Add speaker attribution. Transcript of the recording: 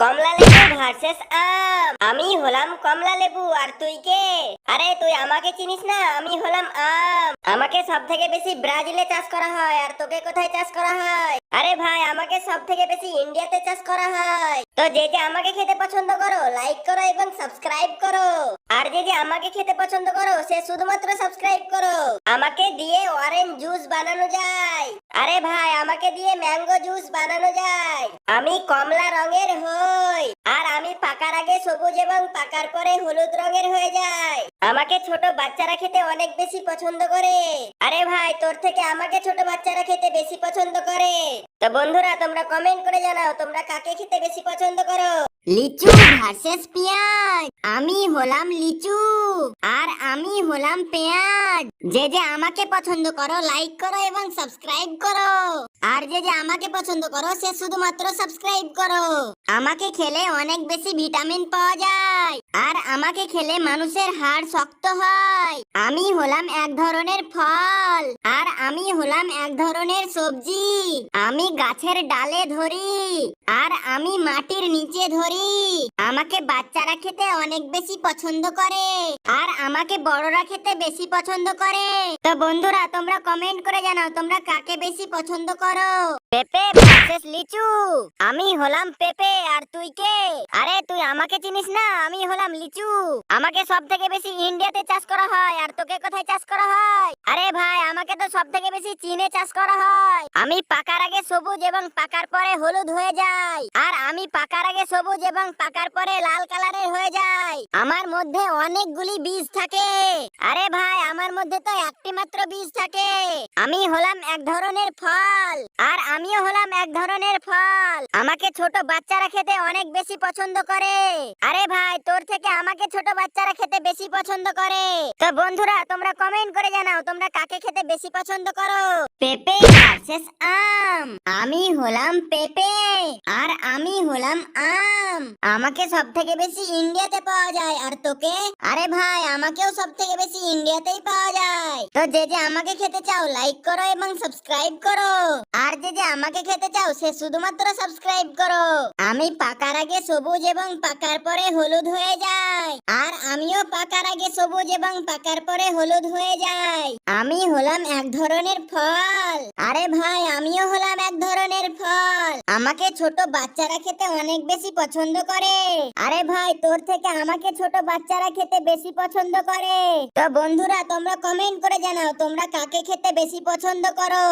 Speaker 1: কমলা লেবু ভার্সেস আম। আমি হলাম কমলা লেবু, আর তুই কে? আরে, তুই আমাকে চিনিস না, আমি হলাম আম। আমাকে সব থেকে বেশি ব্রাজিলে চাষ করা হয়, আর তোকে কোথায় চাষ করা হয়? আরে ভাই, আমাকে সব থেকে বেশি ইন্ডিয়াতে চাষ করা হয়। তো যে যে আমাকে খেতে পছন্দ করো লাইক করো এবং সাবস্ক্রাইব করো। আর যে যে আমাকে খেতে পছন্দ করো, সে শুধুমাত্র সাবস্ক্রাইব করো। আমাকে দিয়ে অরেঞ্জ জুস বানানো যায়। আরে ভাই, আমাকে দিয়ে ম্যাঙ্গো জুস বানানো যায়। আমি কমলা রঙের হই, আর আমি পাকার আগে সবুজ এবং পাকার পরে হলুদ রঙের হয়ে যায় আমাকে ছোট বাচ্চারা খেতে অনেক বেশি পছন্দ করে। আরে ভাই, তোর থেকে আমাকে ছোট বাচ্চারা খেতে বেশি পছন্দ করে। তো বন্ধুরা, তোমরা কমেন্ট করে জানাও, তোমরা কাকে খেতে বেশি পছন্দ করো? লিচু ভার্সেস পেঁয়াজ। আমি হলাম লিচু আর আমি হলাম পেঁয়াজ। যে যে আমাকে পছন্দ করো লাইক করো এবং সাবস্ক্রাইব করো। আর যে যে আমাকে পছন্দ করো, সে শুধুমাত্র সাবস্ক্রাইব করো। আমাকে খেলে অনেক বেশি ভিটামিন পাওয়া যায়। আর আমাকে খেলে মানুষের হাড় শক্ত হয়। আমি হলাম এক ধরনের ফল, আর আমি হলাম এক ধরনের সবজি। আমি গাছের ডালে ধরি, আর আমি মাটির নিচে ধরি। আমাকে বাচ্চারা খেতে অনেক বেশি পছন্দ করে, আর আমাকে বড়রা খেতে বেশি পছন্দ করে। তো বন্ধুরা, তোমরা কমেন্ট করে জানাও, তোমরা কাকে বেশি পছন্দ করো? পেপে ভার্সেস লিচু। আমি হলাম পেপে, আর তুই কে? আরে, তুই আমাকে চিনিস না, আমি হলাম লিচু। আমাকে সব থেকে বেশি ইন্ডিয়াতে চাষ করা হয়, আর তোকে কোথায় চাষ করা হয়? আরে ভাই, আমাকে তো সব থেকে বেশি চীনে চাষ করা হয়। আমি পাকার আগে সবুজ এবং পাকার পরে হলুদ হয়ে যাই। আর সবুজ এবং পাকার পরে লাল কালারের হয়ে যাই আমার মধ্যে অনেকগুলি বীজ থাকে। আরে ভাই, আমার মধ্যে তো একটি মাত্র বীজ থাকে। আমি হলাম এক ধরনের ফল। আর আমিও হলাম এক ধরনের ফল। আমাকে ছোট বাচ্চারা খেতে অনেক বেশি পছন্দ করে। আরে ভাই, তোর থেকে আমাকে ছোট বাচ্চারা খেতে বেশি পছন্দ করে। তো বন্ধুরা, তোমরা কমেন্ট করে জানাও, তোমরা কাকে খেতে বেশি পছন্দ করো? পেপে ভার্সেস আম। আমি হলাম পেপে, আর আমি হলাম আম। আমাকে সব থেকে বেশি ইন্ডিয়াতে পাওয়া যায়। আর তোকে? আরে ভাই, আমাকেও সব থেকে বেশি ইন্ডিয়াতেই পাওয়া যায়। তো যে যে আমাকে খেতে চাও লাইক করো এবং সাবস্ক্রাইব করো। আর যে যে আমাকে খেতে চাও, সে শুধুমাত্র সাবস্ক্রাইব করো। আমি পাকার আগে সবুজ এবং পাকার পরে হলুদ হয়ে যায় আর আমিও পাকার আগে সবুজ এবং পাকার পরে হলুদ হয়ে যাই আমি হলাম এক ধরনের ফল। আরে ভাই, আমিও হলাম এক ধরনের ফল। আমাকে ছোট বাচ্চারা খেতে অনেক বেশি পছন্দ করে। আরে ভাই, তোর থেকে আমাকে ছোট বাচ্চারা খেতে বেশি পছন্দ করে। তো বন্ধুরা, তোমরা কমেন্ট করে জানাও তোমরা কাকে খেতে বেশি পছন্দ করো।